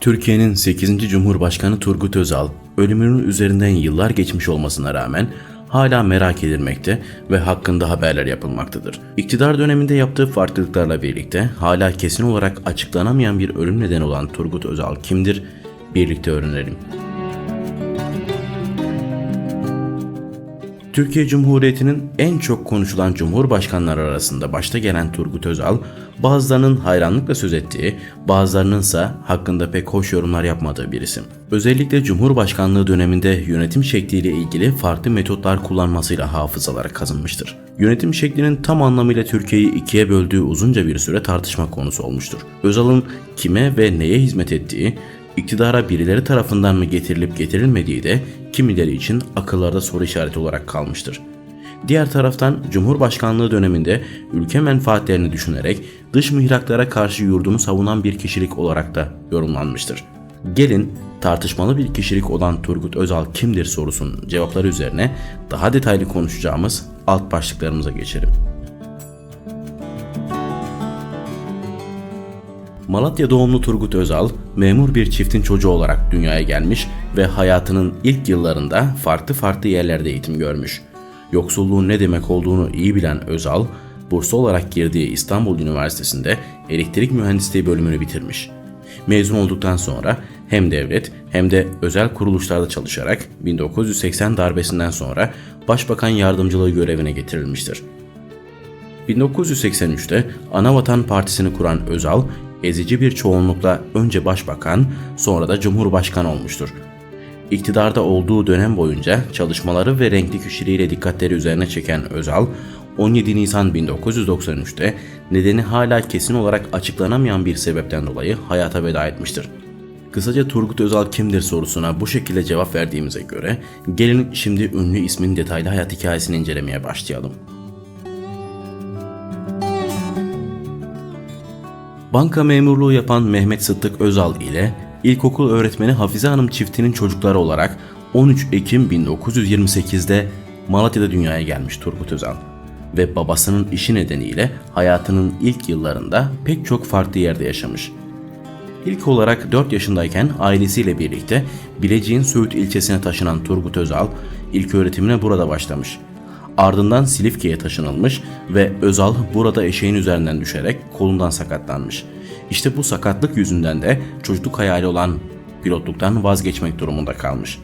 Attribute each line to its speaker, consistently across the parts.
Speaker 1: Türkiye'nin 8. Cumhurbaşkanı Turgut Özal, ölümünün üzerinden yıllar geçmiş olmasına rağmen hala merak edilmekte ve hakkında haberler yapılmaktadır. İktidar döneminde yaptığı farklılıklarla birlikte hala kesin olarak açıklanamayan bir ölüm nedeni olan Turgut Özal kimdir? Birlikte öğrenelim. Türkiye Cumhuriyeti'nin en çok konuşulan cumhurbaşkanları arasında başta gelen Turgut Özal, bazılarının hayranlıkla söz ettiği, bazılarının ise hakkında pek hoş yorumlar yapmadığı bir isim. Özellikle Cumhurbaşkanlığı döneminde yönetim şekliyle ilgili farklı metotlar kullanmasıyla hafızalara kazınmıştır. Yönetim şeklinin tam anlamıyla Türkiye'yi ikiye böldüğü uzunca bir süre tartışma konusu olmuştur. Özal'ın kime ve neye hizmet ettiği, iktidara birileri tarafından mı getirilip getirilmediği de kimileri için akıllarda soru işareti olarak kalmıştır. Diğer taraftan Cumhurbaşkanlığı döneminde ülke menfaatlerini düşünerek dış mihraklara karşı yurdunu savunan bir kişilik olarak da yorumlanmıştır. Gelin tartışmalı bir kişilik olan Turgut Özal kimdir sorusunun cevapları üzerine daha detaylı konuşacağımız alt başlıklarımıza geçelim. Malatya doğumlu Turgut Özal, memur bir çiftin çocuğu olarak dünyaya gelmiş ve hayatının ilk yıllarında farklı farklı yerlerde eğitim görmüş. Yoksulluğun ne demek olduğunu iyi bilen Özal, burslu olarak girdiği İstanbul Üniversitesi'nde elektrik mühendisliği bölümünü bitirmiş. Mezun olduktan sonra hem devlet hem de özel kuruluşlarda çalışarak 1980 darbesinden sonra Başbakan Yardımcılığı görevine getirilmiştir. 1983'te Anavatan Partisi'ni kuran Özal, ezici bir çoğunlukla önce başbakan, sonra da cumhurbaşkanı olmuştur. İktidarda olduğu dönem boyunca çalışmaları ve renkli kişiliğiyle dikkatleri üzerine çeken Özal, 17 Nisan 1993'te nedeni hala kesin olarak açıklanamayan bir sebepten dolayı hayata veda etmiştir. Kısaca Turgut Özal kimdir sorusuna bu şekilde cevap verdiğimize göre gelin şimdi ünlü ismin detaylı hayat hikayesini incelemeye başlayalım. Banka memurluğu yapan Mehmet Sıddık Özal ile ilkokul öğretmeni Hafize Hanım çiftinin çocukları olarak 13 Ekim 1928'de Malatya'da dünyaya gelmiş Turgut Özal ve babasının işi nedeniyle hayatının ilk yıllarında pek çok farklı yerde yaşamış. İlk olarak 4 yaşındayken ailesiyle birlikte Bilecik'in Söğüt ilçesine taşınan Turgut Özal ilk öğretimine burada başlamış. Ardından Silifke'ye taşınılmış ve Özal burada eşeğin üzerinden düşerek kolundan sakatlanmış. İşte bu sakatlık yüzünden de çocukluk hayali olan pilotluktan vazgeçmek durumunda kalmış.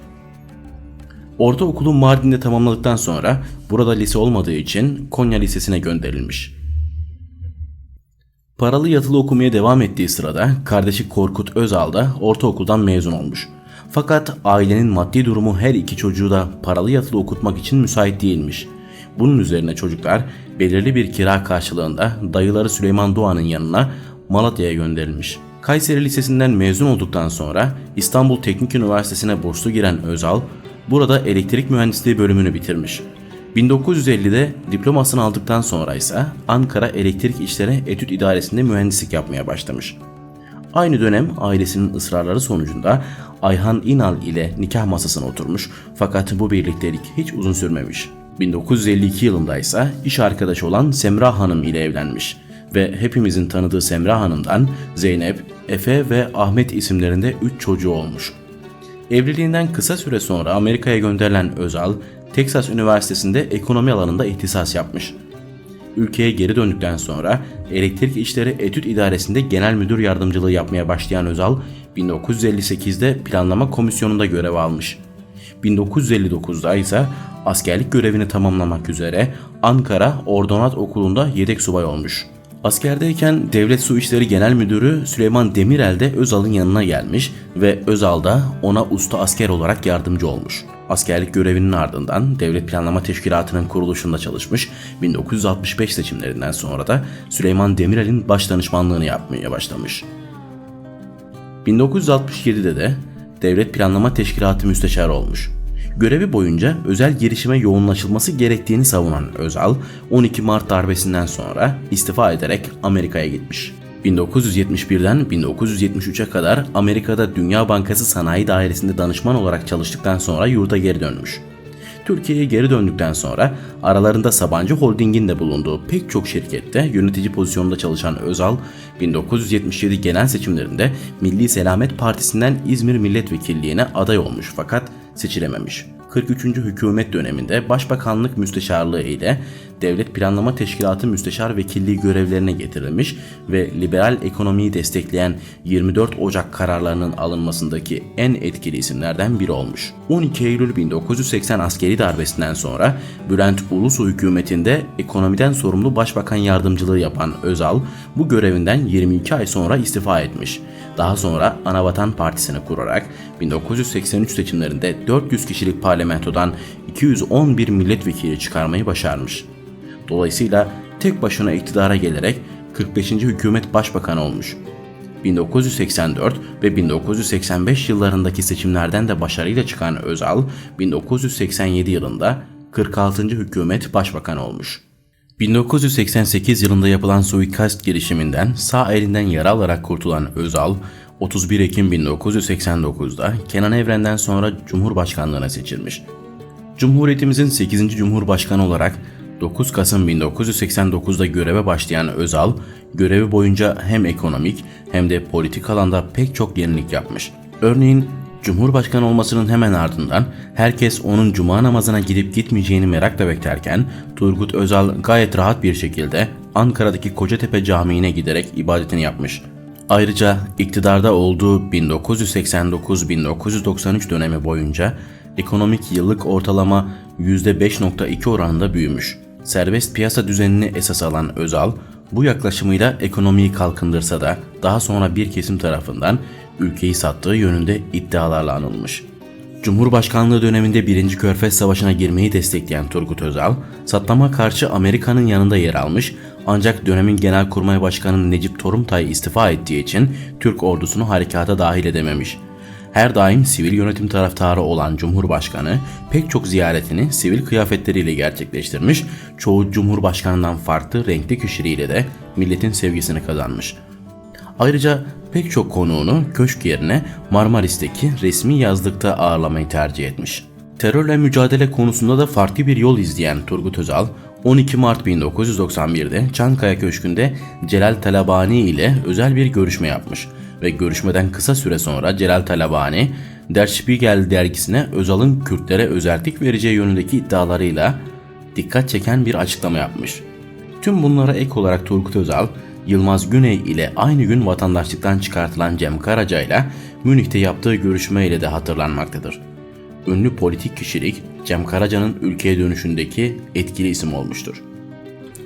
Speaker 1: Ortaokulu Mardin'de tamamladıktan sonra burada lise olmadığı için Konya Lisesi'ne gönderilmiş. Paralı yatılı okumaya devam ettiği sırada kardeşi Korkut Özal da ortaokuldan mezun olmuş. Fakat ailenin maddi durumu her iki çocuğu da paralı yatılı okutmak için müsait değilmiş. Bunun üzerine çocuklar belirli bir kira karşılığında dayıları Süleyman Doğan'ın yanına Malatya'ya gönderilmiş. Kayseri Lisesi'nden mezun olduktan sonra İstanbul Teknik Üniversitesi'ne burslu giren Özal, burada elektrik mühendisliği bölümünü bitirmiş. 1950'de diplomasını aldıktan sonra ise Ankara Elektrik İşleri Etüt İdaresi'nde mühendislik yapmaya başlamış. Aynı dönem ailesinin ısrarları sonucunda Ayhan İnal ile nikah masasına oturmuş fakat bu birliktelik hiç uzun sürmemiş. 1952 yılında ise iş arkadaşı olan Semra Hanım ile evlenmiş ve hepimizin tanıdığı Semra Hanım'dan Zeynep, Efe ve Ahmet isimlerinde 3 çocuğu olmuş. Evliliğinden kısa süre sonra Amerika'ya gönderilen Özal, Texas Üniversitesi'nde ekonomi alanında ihtisas yapmış. Ülkeye geri döndükten sonra Elektrik İşleri Etüt İdaresi'nde genel müdür yardımcılığı yapmaya başlayan Özal, 1958'de planlama komisyonunda görev almış. 1959'da ise askerlik görevini tamamlamak üzere Ankara Ordonat Okulu'nda yedek subay olmuş. Askerdeyken Devlet Su İşleri Genel Müdürü Süleyman Demirel de Özal'ın yanına gelmiş ve Özal da ona usta asker olarak yardımcı olmuş. Askerlik görevinin ardından Devlet Planlama Teşkilatı'nın kuruluşunda çalışmış, 1965 seçimlerinden sonra da Süleyman Demirel'in baş danışmanlığını yapmaya başlamış. 1967'de de Devlet Planlama Teşkilatı müsteşarı olmuş. Görevi boyunca özel girişime yoğunlaşılması gerektiğini savunan Özal, 12 Mart darbesinden sonra istifa ederek Amerika'ya gitmiş. 1971'den 1973'e kadar Amerika'da Dünya Bankası Sanayi Dairesi'nde danışman olarak çalıştıktan sonra yurda geri dönmüş. Türkiye'ye geri döndükten sonra aralarında Sabancı Holding'in de bulunduğu pek çok şirkette yönetici pozisyonunda çalışan Özal, 1977 genel seçimlerinde Milli Selamet Partisi'nden İzmir Milletvekilliğine aday olmuş fakat seçilememiş. 43. hükümet döneminde Başbakanlık Müsteşarlığı ile Devlet Planlama Teşkilatı Müsteşar Vekilliği görevlerine getirilmiş ve liberal ekonomiyi destekleyen 24 Ocak kararlarının alınmasındaki en etkili isimlerden biri olmuş. 12 Eylül 1980 askeri darbesinden sonra Bülent Ulusu hükümetinde ekonomiden sorumlu başbakan yardımcılığı yapan Özal bu görevinden 22 ay sonra istifa etmiş. Daha sonra Anavatan Partisi'ni kurarak 1983 seçimlerinde 400 kişilik parlamentodan 211 milletvekili çıkarmayı başarmış. Dolayısıyla tek başına iktidara gelerek 45. hükümet başbakanı olmuş. 1984 ve 1985 yıllarındaki seçimlerden de başarıyla çıkan Özal, 1987 yılında 46. hükümet başbakanı olmuş. 1988 yılında yapılan suikast girişiminden sağ elinden yara alarak kurtulan Özal, 31 Ekim 1989'da Kenan Evren'den sonra Cumhurbaşkanlığına seçilmiş. Cumhuriyetimizin 8. Cumhurbaşkanı olarak 9 Kasım 1989'da göreve başlayan Özal, görevi boyunca hem ekonomik hem de politik alanda pek çok yenilik yapmış. Örneğin Cumhurbaşkanı olmasının hemen ardından herkes onun cuma namazına gidip gitmeyeceğini merakla beklerken Turgut Özal gayet rahat bir şekilde Ankara'daki Kocatepe Camii'ne giderek ibadetini yapmış. Ayrıca iktidarda olduğu 1989-1993 dönemi boyunca ekonomik yıllık ortalama %5.2 oranında büyümüş. Serbest piyasa düzenini esas alan Özal, bu yaklaşımıyla ekonomiyi kalkındırsa da daha sonra bir kesim tarafından ülkeyi sattığı yönünde iddialarla anılmış. Cumhurbaşkanlığı döneminde 1. Körfez Savaşı'na girmeyi destekleyen Turgut Özal, Saddam'a karşı Amerika'nın yanında yer almış ancak dönemin Genelkurmay Başkanı Necip Torumtay istifa ettiği için Türk ordusunu harekata dahil edememiş. Her daim sivil yönetim taraftarı olan Cumhurbaşkanı pek çok ziyaretini sivil kıyafetleriyle gerçekleştirmiş, çoğu Cumhurbaşkanından farklı renkli kişiliğiyle de milletin sevgisini kazanmış. Ayrıca pek çok konuğunu köşk yerine Marmaris'teki resmi yazlıkta ağırlamayı tercih etmiş. Terörle mücadele konusunda da farklı bir yol izleyen Turgut Özal, 12 Mart 1991'de Çankaya Köşkü'nde Celal Talabani ile özel bir görüşme yapmış ve görüşmeden kısa süre sonra Celal Talabani, Der Spiegel dergisine Özal'ın Kürtlere özellik vereceği yönündeki iddialarıyla dikkat çeken bir açıklama yapmış. Tüm bunlara ek olarak Turgut Özal, Yılmaz Güney ile aynı gün vatandaşlıktan çıkartılan Cem Karaca ile Münih'te yaptığı görüşme ile de hatırlanmaktadır. Ünlü politik kişilik Cem Karaca'nın ülkeye dönüşündeki etkili isim olmuştur.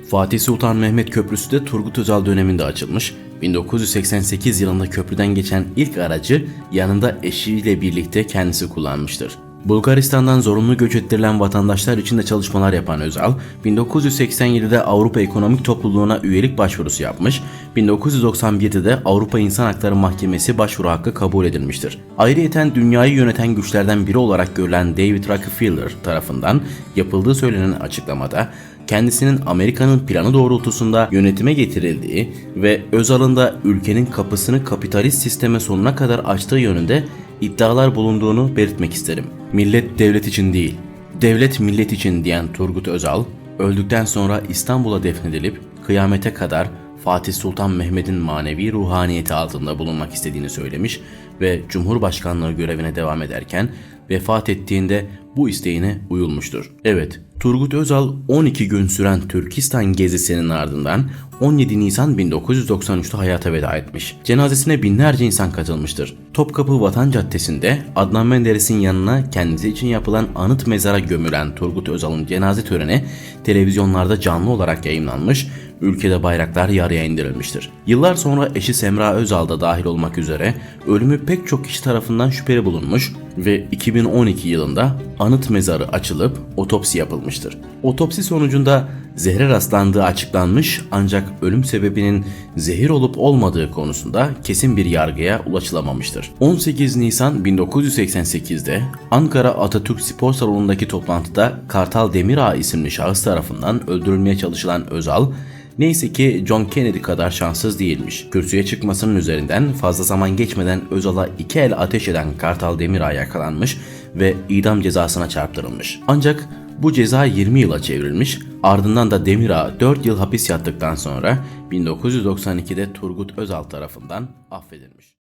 Speaker 1: Fatih Sultan Mehmet Köprüsü de Turgut Özal döneminde açılmış. 1988 yılında köprüden geçen ilk aracı yanında eşiyle birlikte kendisi kullanmıştır. Bulgaristan'dan zorunlu göç ettirilen vatandaşlar için de çalışmalar yapan Özal, 1987'de Avrupa Ekonomik Topluluğu'na üyelik başvurusu yapmış, 1991'de de Avrupa İnsan Hakları Mahkemesi başvuru hakkı kabul edilmiştir. Ayrıyeten dünyayı yöneten güçlerden biri olarak görülen David Rockefeller tarafından yapıldığı söylenen açıklamada kendisinin Amerika'nın planı doğrultusunda yönetime getirildiği ve Özal'ın da ülkenin kapısını kapitalist sisteme sonuna kadar açtığı yönünde iddialar bulunduğunu belirtmek isterim. Millet devlet için değil, devlet millet için diyen Turgut Özal, öldükten sonra İstanbul'a defnedilip kıyamete kadar Fatih Sultan Mehmet'in manevi ruhaniyeti altında bulunmak istediğini söylemiş ve Cumhurbaşkanlığı görevine devam ederken vefat ettiğinde bu isteğine uyulmuştur. Evet, Turgut Özal 12 gün süren Türkistan gezisinin ardından 17 Nisan 1993'te hayata veda etmiş. Cenazesine binlerce insan katılmıştır. Topkapı Vatan Caddesi'nde Adnan Menderes'in yanına kendisi için yapılan anıt mezara gömülen Turgut Özal'ın cenaze töreni televizyonlarda canlı olarak yayınlanmış ülkede bayraklar yarıya indirilmiştir. Yıllar sonra eşi Semra Özal da dahil olmak üzere ölümü pek çok kişi tarafından şüpheli bulunmuş ve 2012 yılında anıt mezarı açılıp otopsi yapılmıştır. Otopsi sonucunda zehre rastlandığı açıklanmış ancak ölüm sebebinin zehir olup olmadığı konusunda kesin bir yargıya ulaşılamamıştır. 18 Nisan 1988'de Ankara Atatürk Spor Salonu'ndaki toplantıda Kartal Demirağ isimli şahıs tarafından öldürülmeye çalışılan Özal, Neyse ki John Kennedy kadar şanssız değilmiş. Kürsüye çıkmasının üzerinden fazla zaman geçmeden Özal'a iki el ateş eden Kartal Demirağ yakalanmış ve idam cezasına çarptırılmış. Ancak bu ceza 20 yıla çevrilmiş, ardından da Demirağ 4 yıl hapis yattıktan sonra 1992'de Turgut Özal tarafından affedilmiş.